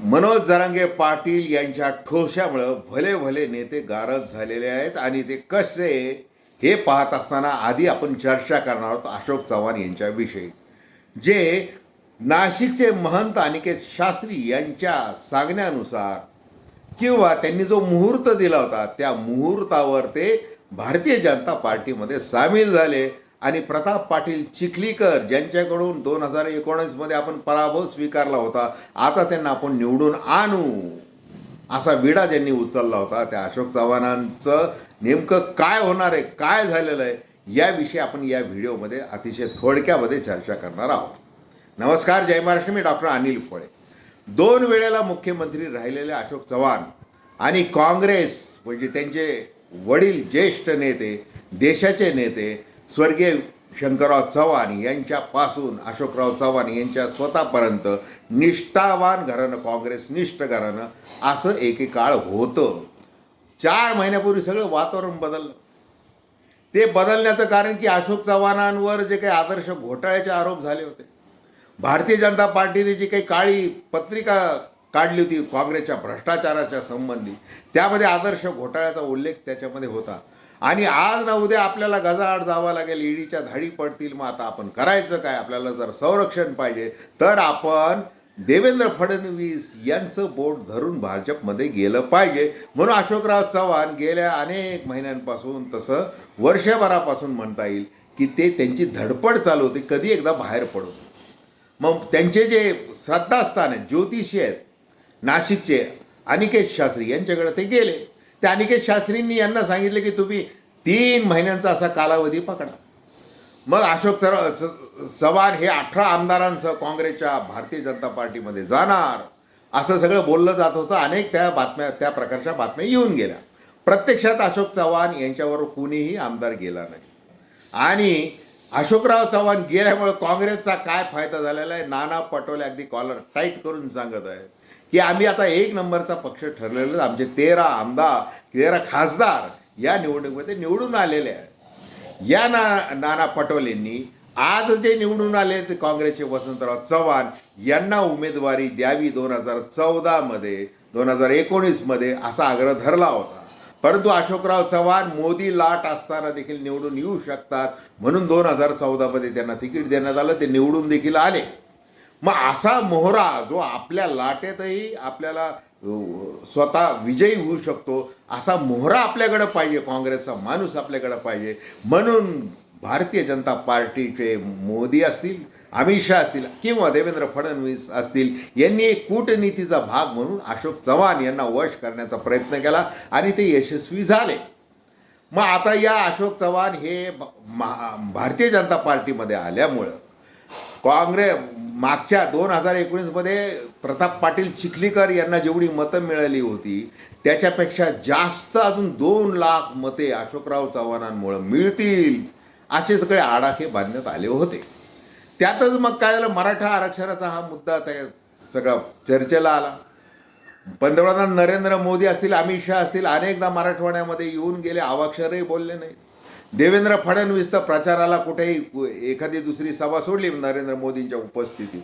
मनोज जरांगे पाटील यांच्या ठोशामुळं भले भले नेते गारज झालेले आहेत आणि ते कसे हे पाहत असताना आधी आपण चर्चा करणार आहोत अशोक चव्हाण यांच्याविषयी. जे नाशिकचे महंत अनिकेत शास्त्री यांच्या सांगण्यानुसार किंवा त्यांनी जो मुहूर्त दिला होता त्या मुहूर्तावर ते भारतीय जनता पार्टीमध्ये सामील झाले. आणि प्रताप पाटील चिखलीकर ज्यांच्याकडून दोन हजार एकोणीसमध्ये आपण पराभव स्वीकारला होता आता त्यांना आपण निवडून आणू. असा विडा ज्यांनी उचलला होता त्या अशोक चव्हाणांचं नेमकं काय होणार आहे काय झालेलं आहे याविषयी आपण या व्हिडिओमध्ये अतिशय थोडक्यामध्ये चर्चा करणार आहोत. नमस्कार जय महाराष्ट्र मी डॉक्टर अनिल फळे. दोन वेळेला मुख्यमंत्री राहिलेले अशोक चव्हाण आणि काँग्रेस म्हणजे त्यांचे वडील ज्येष्ठ नेते देशाचे नेते स्वर्गीय शंकरराव चव्हाण यांच्यापासून अशोकराव चव्हाण यांच्या स्वतःपर्यंत निष्ठावान घराणं काँग्रेस निष्ठ घराणं असं एकेकाळ होतं. चार महिन्यापूर्वी सगळं वातावरण बदललं. ते बदलण्याचं कारण की अशोक चव्हाणांवर जे काही आदर्श घोटाळ्याचे आरोप झाले होते. भारतीय जनता पार्टीने जी काही काळी पत्रिका काढली होती काँग्रेसच्या भ्रष्टाचाराच्या संबंधी त्यामध्ये आदर्श घोटाळ्याचा उल्लेख त्याच्यामध्ये होता. आणि आज ना उद्या आपल्याला गजाआड जावं लागेल ईडीच्या धाडी पडतील. मग आता आपण करायचं काय? आपल्याला जर संरक्षण पाहिजे तर आपण देवेंद्र फडणवीस यांचं बोट धरून भाजपमध्ये गेलं पाहिजे. म्हणून अशोकराव चव्हाण गेल्या अनेक महिन्यांपासून तसं वर्षभरापासून म्हणता येईल की ते त्यांची धडपड चालू होती कधी एकदा बाहेर पडून. मग त्यांचे जे श्रद्धास्थान आहेत ज्योतिषी आहेत नाशिकचे अनिकेत शास्त्री यांच्याकडे ते गेले. त्या अनिकेत शास्त्रींनी यांना सांगितले की तुम्ही तीन महिन्यांचा असा कालावधी पकडा. मग अशोक चर चव्हाण हे अठरा आमदारांसह काँग्रेसच्या भारतीय जनता पार्टीमध्ये जाणार असं सगळं बोललं जात होतं. अनेक त्या बातम्या त्या प्रकारच्या बातम्या येऊन गेल्या. प्रत्यक्षात अशोक चव्हाण यांच्यावर कुणीही आमदार गेला नाही. आणि अशोकराव चव्हाण गेल्यामुळे काँग्रेसचा काय फायदा झालेला आहे? नाना पटोले अगदी कॉलर टाईट करून सांगत आहे की आम्ही आता एक नंबरचा पक्ष ठरलेलं आमचे तेरा आमदार तेरा खासदार या निवडणुकीमध्ये निवडून आलेले आहेत. या ना नाना पटोलेंनी आज जे निवडून आले ते काँग्रेसचे वसंतराव चव्हाण यांना उमेदवारी द्यावी दोन हजार चौदामध्ये दोन हजार एकोणीसमध्ये असा आग्रह धरला होता. परंतु अशोकराव चव्हाण मोदी लाट असताना देखील निवडून येऊ शकतात म्हणून दोन हजार चौदामध्ये त्यांना तिकीट देण्यात आलं ते निवडून देखील आले. मग असा मोहरा जो आपल्या लाटेतही आपल्याला स्वतः विजयी होऊ शकतो असा मोहरा आपल्याकडं पाहिजे काँग्रेसचा माणूस आपल्याकडं पाहिजे. म्हणून भारतीय जनता पार्टीचे मोदी असतील अमित शहा असतील किंवा देवेंद्र फडणवीस असतील यांनी एक कूटनीतीचा भाग म्हणून अशोक चव्हाण यांना वश करण्याचा प्रयत्न केला आणि ते यशस्वी झाले. मग आता या अशोक चव्हाण हे महा- भारतीय जनता पार्टीमध्ये आल्यामुळं काँग्रेस मागच्या दोन हजार एकोणीसमध्ये प्रताप पाटील चिखलीकर यांना जेवढी मतं मिळाली होती त्याच्यापेक्षा जास्त अजून दोन लाख मते अशोकराव चव्हाणांमुळं मिळतील असे सगळे आडाखे बांधण्यात आले होते. त्यातच मग काय झालं मराठा आरक्षणाचा हा मुद्दा त्या सगळा चर्चेला आला. पंतप्रधान नरेंद्र मोदी असतील अमित शहा असतील अनेकदा मराठवाड्यामध्ये येऊन गेले अवाक्षरही बोलले नाही देवेंद्र फडणवीस तर प्रचाराला कुठेही एखादी दुसरी सभा सोडली नरेंद्र मोदींच्या उपस्थितीत.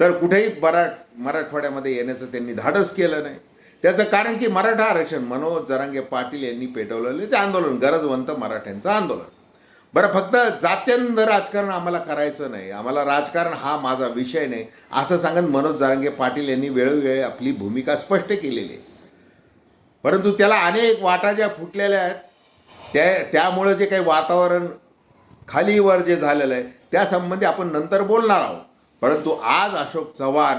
तर कुठेही मराठ मराठवाड्यामध्ये येण्याचं त्यांनी धाडस केलं नाही. त्याचं कारण की मराठा आरक्षण मनोज जरांगे पाटील यांनी पेटवलेलं ते आंदोलन गरजवंत मराठ्यांचं आंदोलन. बरं फक्त जात्यंध राजकारण आम्हाला करायचं नाही. आम्हाला राजकारण हा माझा विषय नाही. असं सांगत मनोज जरांगे पाटील यांनी वेळोवेळी आपली भूमिका स्पष्ट केलेली आहे. परंतु त्याला अनेक वाटा ज्या फुटलेल्या आहेत. त्या त्यामुळं जे काही वातावरण खालीवर जे झालेलं आहे त्यासंबंधी आपण नंतर बोलणार आहोत. परंतु आज अशोक चव्हाण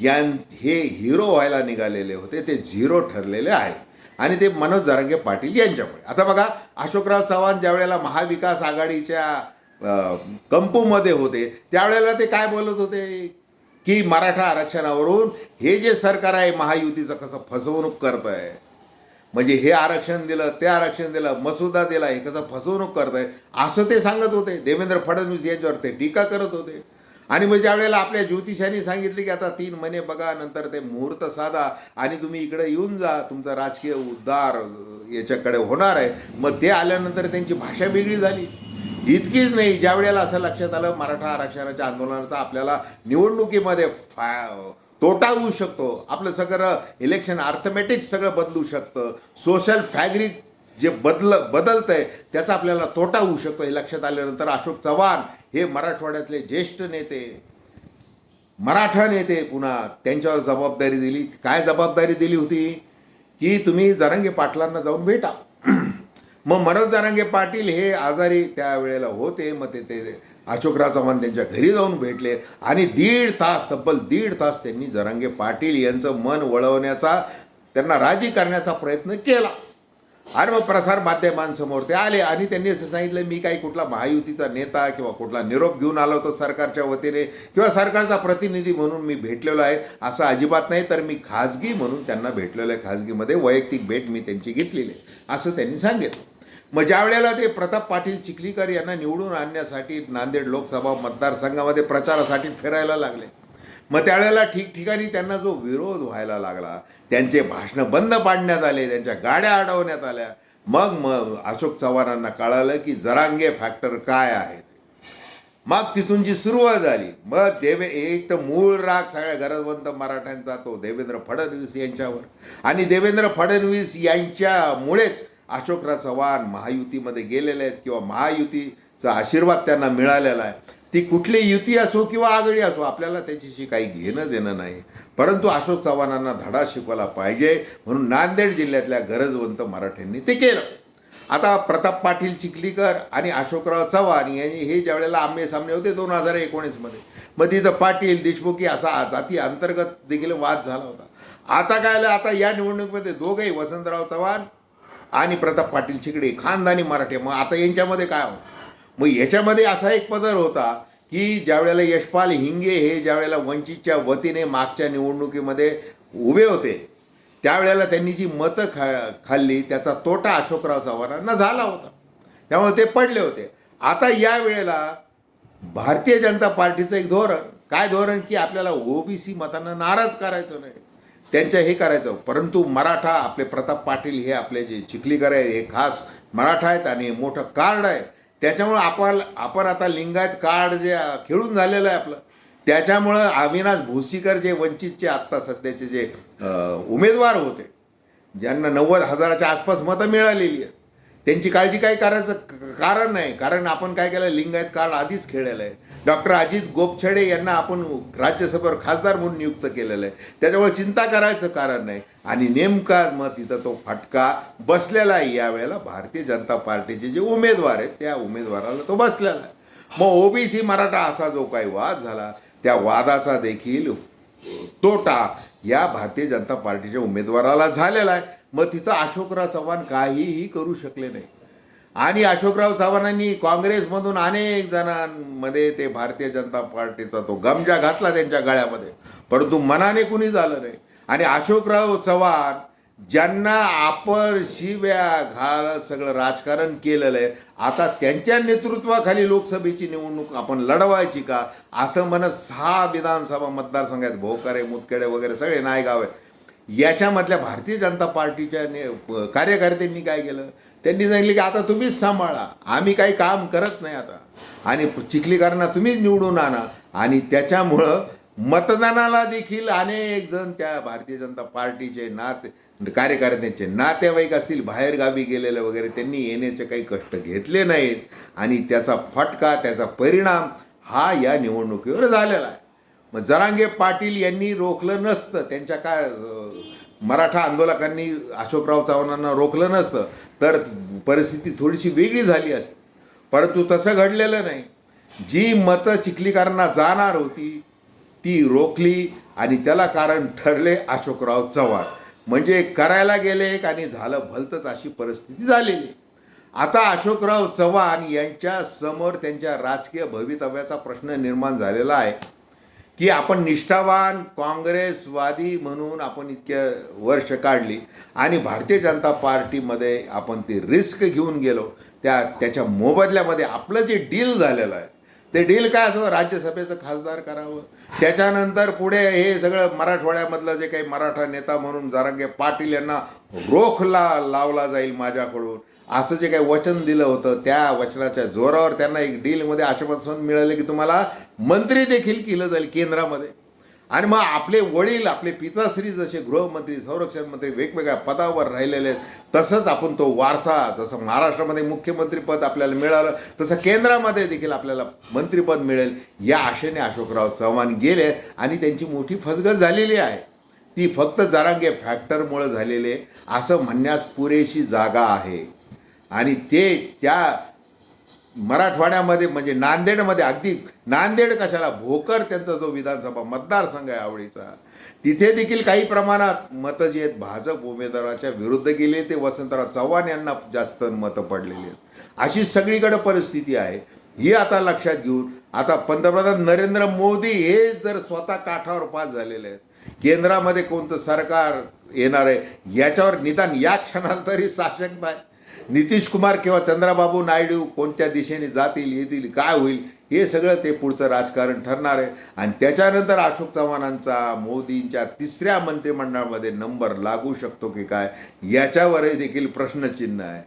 यां हे हिरो व्हायला निघालेले होते ते झिरो ठरलेले आहे. आणि ते मनोज जरांगे पाटील यांच्यामुळे. आता बघा अशोकराव चव्हाण ज्या वेळेला महाविकास आघाडीच्या कंपूमध्ये होते त्यावेळेला ते काय बोलत होते? की मराठा आरक्षणावरून हे जे सरकार आहे महायुतीचं कसं फसवणूक करत आहे म्हणजे हे आरक्षण दिलं ते आरक्षण दिलं मसुदा दिला हे कसं फसवणूक करत आहे असं ते सांगत होते. देवेंद्र फडणवीस यांच्यावर ते टीका करत होते. आणि मग ज्या वेळेला आपल्या ज्योतिषांनी सांगितले की आता तीन महिने बघा नंतर ते मुहूर्त साधा आणि तुम्ही इकडे येऊन जा तुमचा राजकीय उद्धार याच्याकडे होणार आहे. मग ते आल्यानंतर त्यांची भाषा वेगळी झाली. इतकीच नाही ज्या वेळेला असं लक्षात आलं मराठा आरक्षणाच्या आंदोलनाचा आपल्याला निवडणुकीमध्ये फा तोटा होऊ शकतो. आपलं सगळं इलेक्शन अर्थमॅटिक सगळं बदलू शकतं. सोशल फॅग्रिक जे बदल बदलतं आहे त्याचा आपल्याला तोटा होऊ शकतो. हे लक्षात आल्यानंतर अशोक चव्हाण हे मराठवाड्यातले ज्येष्ठ नेते मराठा नेते पुन्हा त्यांच्यावर जबाबदारी दिली. काय जबाबदारी दिली होती? की तुम्ही जरांगे पाटलांना जाऊन भेटा. मग मनोज जरांगे पाटील हे आजारी त्यावेळेला होते. मग ते ते अशोकराव चव्हाण त्यांच्या घरी जाऊन भेटले आणि दीड तास तब्बल दीड तास त्यांनी जरांगे पाटील यांचं मन वळवण्याचा त्यांना राजी करण्याचा प्रयत्न केला. आणि मग प्रसार माध्यमांसमोर ते आले आणि त्यांनी असं सांगितलं मी काही कुठला महायुतीचा नेता किंवा कुठला निरोप घेऊन आलो होतो सरकारच्या वतीने किंवा सरकारचा प्रतिनिधी म्हणून मी भेटलेलो आहे असं अजिबात नाही तर मी खाजगी म्हणून त्यांना भेटलेलो आहे. खाजगीमध्ये वैयक्तिक भेट मी त्यांची घेतलेली आहे. असं त्यांनी सांगितलं. मग ज्या वेळेला ते प्रताप पाटील चिखलीकर यांना निवडून आणण्यासाठी नांदेड लोकसभा मतदारसंघामध्ये प्रचारासाठी फिरायला लागले मग त्यावेळेला ठिकठिकाणी त्यांना जो विरोध व्हायला लागला त्यांचे भाषणं बंद पाडण्यात आले त्यांच्या गाड्या अडवण्यात आल्या. मग मग अशोक चव्हाणांना कळालं की जरांगे फॅक्टर काय आहे मग तिथून जी सुरुवात झाली मग देवे एक तर मूळ राग सगळ्या गरजवंत मराठ्यांचा तो देवेंद्र फडणवीस यांच्यावर. आणि देवेंद्र फडणवीस यांच्यामुळेच अशोकराव चव्हाण महायुतीमध्ये गेलेले आहेत किंवा महायुतीचा आशीर्वाद त्यांना मिळालेला आहे. ती कुठली युती असो किंवा आघाडी असो आपल्याला त्याच्याशी काही घेणं देणं नाही. परंतु अशोक चव्हाणांना धडा शिकवला पाहिजे म्हणून नांदेड जिल्ह्यातल्या गरजवंत मराठ्यांनी ते केलं. आता प्रताप पाटील चिखलीकर आणि अशोकराव चव्हाण यांनी हे ज्यावेळेला आमने सामने होते दोन हजार एकोणीसमध्ये. मग तिथं पाटील देशमुखी असा जाती अंतर्गत देखील वाद झाला होता. आता काय आलं, आता या निवडणुकीमध्ये दोघंही वसंतराव चव्हाण आणि प्रताप पाटील चिकडे खानदानी मराठी. मग आता यांच्यामध्ये काय होतं? मग याच्यामध्ये असा एक पदर होता की ज्यावेळेला यशपाल हिंगे हे ज्यावेळेला वंचितच्या वतीने मागच्या निवडणुकीमध्ये उभे होते त्यावेळेला त्यांनी जी मतं खा खाल्ली त्याचा तोटा अशोकराव चव्हाणांना झाला होता. त्यामुळे ते पडले होते. आता या वेळेला भारतीय जनता पार्टीचं एक धोरण. काय धोरण? की आपल्याला ओबीसी मतांना नाराज करायचं नाही. त्यांच्या हे करायचं. परंतु मराठा आपले प्रताप पाटील हे आपले जे चिखलीकर आहे हे खास मराठा आहेत आणि हे मोठं कार्ड आहे. त्याच्यामुळं आपण आपण आता लिंगायत कार्ड जे खेळून झालेलं आहे आपलं. त्याच्यामुळं अविनाश भोसीकर जे वंचितचे आत्ता सध्याचे जे उमेदवार होते ज्यांना नव्वद हजाराच्या आसपास मतं मिळालेली आहेत. त्यांची काळजी काय करायचं? कारण नाही. कारण आपण काय केलं लिंगायत कार्ड आधीच खेळलेलं आहे. डॉक्टर अजित गोपछडे यांना आपण राज्यसभेवर खासदार म्हणून नियुक्त केलेलं आहे. त्याच्यामुळे चिंता करायचं कारण नाही. आणि नेमका मग तिथं तो फटका बसलेला आहे. यावेळेला भारतीय जनता पार्टीचे जे उमेदवार आहेत त्या उमेदवाराला तो बसलेला आहे. मग ओबीसी मराठा असा जो काही वाद झाला त्या वादाचा देखील तोटा या भारतीय जनता पार्टीच्या उमेदवाराला झालेला आहे. मग तिथं अशोकराव चव्हाण काहीही करू शकले नाही. आणि अशोकराव चव्हाणांनी काँग्रेसमधून अनेक जणांमध्ये ते भारतीय जनता पार्टीचा तो गमजा घातला त्यांच्या गळ्यामध्ये. परंतु मनाने कुणी झालं नाही. आणि अशोकराव चव्हाण ज्यांना आपण शिव्या घाल सगळं राजकारण केलेलं आहे आता त्यांच्या नेतृत्वाखाली लोकसभेची निवडणूक आपण लढवायची का? असं म्हणत सहा विधानसभा मतदारसंघ आहेत भोकरे मुतखेडे वगैरे सगळे नायगाव आहे याच्यामधल्या भारतीय जनता पार्टीच्या ने कार्यकर्त्यांनी काय केलं? त्यांनी सांगितलं की आता तुम्हीच सांभाळा. आम्ही काही काम करत नाही आता. आणि चिखलीकरांना तुम्हीच निवडून आणा. आणि त्याच्यामुळं मतदानाला देखील अनेक जण त्या भारतीय जनता पार्टीचे नाते कार्यकर्त्यांचे नातेवाईक असतील बाहेरगावी गेलेले वगैरे त्यांनी येण्याचे काही कष्ट घेतले नाहीत. आणि त्याचा फटका त्याचा परिणाम हा या निवडणुकीवर झालेला आहे. मग जरांगे पाटील यांनी रोखलं नसतं. त्यांच्या काय मराठा आंदोलकांनी अशोकराव चव्हाणांना रोखलं नसतं तर परिस्थिती थोडीशी वेगळी झाली असती. परंतु तसं घडलेलं नाही. जी मतं चिखलीकरांना जाणार होती ती रोखली आणि त्याला कारण ठरले अशोकराव चव्हाण. म्हणजे करायला गेले एक आणि झालं भलतंच अशी परिस्थिती झालेली. आता अशोकराव चव्हाण यांच्या समोर त्यांच्या राजकीय भवितव्याचा प्रश्न निर्माण झालेला आहे. की आपण निष्ठावान काँग्रेसवादी म्हणून आपण इतक्या वर्ष काढली आणि भारतीय जनता पार्टीमध्ये आपण ती रिस्क घेऊन गेलो. त्या त्याच्या मोबदल्यामध्ये आपलं जे डील झालेलं आहे ते डील काय असं राज्यसभेचं खासदार करावं? त्याच्यानंतर पुढे हे सगळं मराठवाड्यामधलं जे काही मराठा नेता म्हणून जारांगे पाटील यांना रोख ला लावला जाईल माझ्याकडून. असं जे काही वचन दिलं होतं त्या वचनाच्या जोरावर त्यांना एक डीलमध्ये आश्वासन मिळालं की तुम्हाला मंत्री देखील केलं जाईल केंद्रामध्ये. आणि मग आपले वडील आपले पिताश्री जसे गृहमंत्री संरक्षण मंत्री वेगवेगळ्या पदावर राहिलेले आहेत तसंच आपण तो वारसा जसं महाराष्ट्रामध्ये मुख्यमंत्रीपद आपल्याला मिळालं तसं केंद्रामध्ये देखील आपल्याला मंत्रिपद मिळेल या आशेने अशोकराव चव्हाण गेले आणि त्यांची मोठी फसगत झालेली आहे. ती फक्त जरांगे फॅक्टरमुळं झालेले असं म्हणण्यास पुरेशी जागा आहे. आणि ते त्या मराठवाड्यामध्ये म्हणजे नांदेडमध्ये अगदी नांदेड कशाला? भोकर त्यांचा जो विधानसभा मतदारसंघ आहे आवडीचा तिथे देखील काही प्रमाणात मतं जी आहेत भाजप उमेदवाराच्या विरुद्ध गेले ते वसंतराव चव्हाण यांना जास्त मतं पडलेली आहेत. अशी सगळीकडे परिस्थिती आहे. ही आता लक्षात घेऊन आता पंतप्रधान नरेंद्र मोदी हे जर स्वतः काठावर पास झालेले आहेत केंद्रामध्ये कोणतं सरकार येणार आहे याच्यावर निदान या क्षणाला तरी साशंकता आहे नितीश कुमार किंवा चंद्राबाबू नायडू कोणत्या दिशेने जातील येतील काय होईल हे सगळं ते पुढचं राजकारण ठरणार आहे. आणि त्याच्यानंतर अशोक चव्हाणांचा मोदींच्या तिसऱ्या मंत्रिमंडळामध्ये नंबर लागू शकतो की काय याच्यावरही देखील प्रश्नचिन्ह आहे.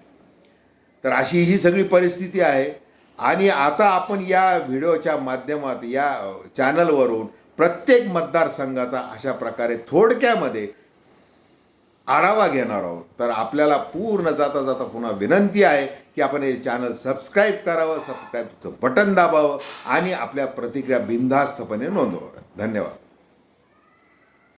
तर अशी ही सगळी परिस्थिती आहे. आणि आता आपण या व्हिडिओच्या माध्यमात या चॅनलवरून प्रत्येक मतदारसंघाचा अशा प्रकारे थोडक्यामध्ये आढावा घेणार आहोत. तर आपल्याला पूर्ण जाता जाता पुन्हा विनंती आहे की आपण हे चॅनल सबस्क्राईब करावं सबस्क्राईबचं बटन दाबावं आणि आपल्या प्रतिक्रिया बिनधास्तपणे नोंदवाव्या धन्यवाद.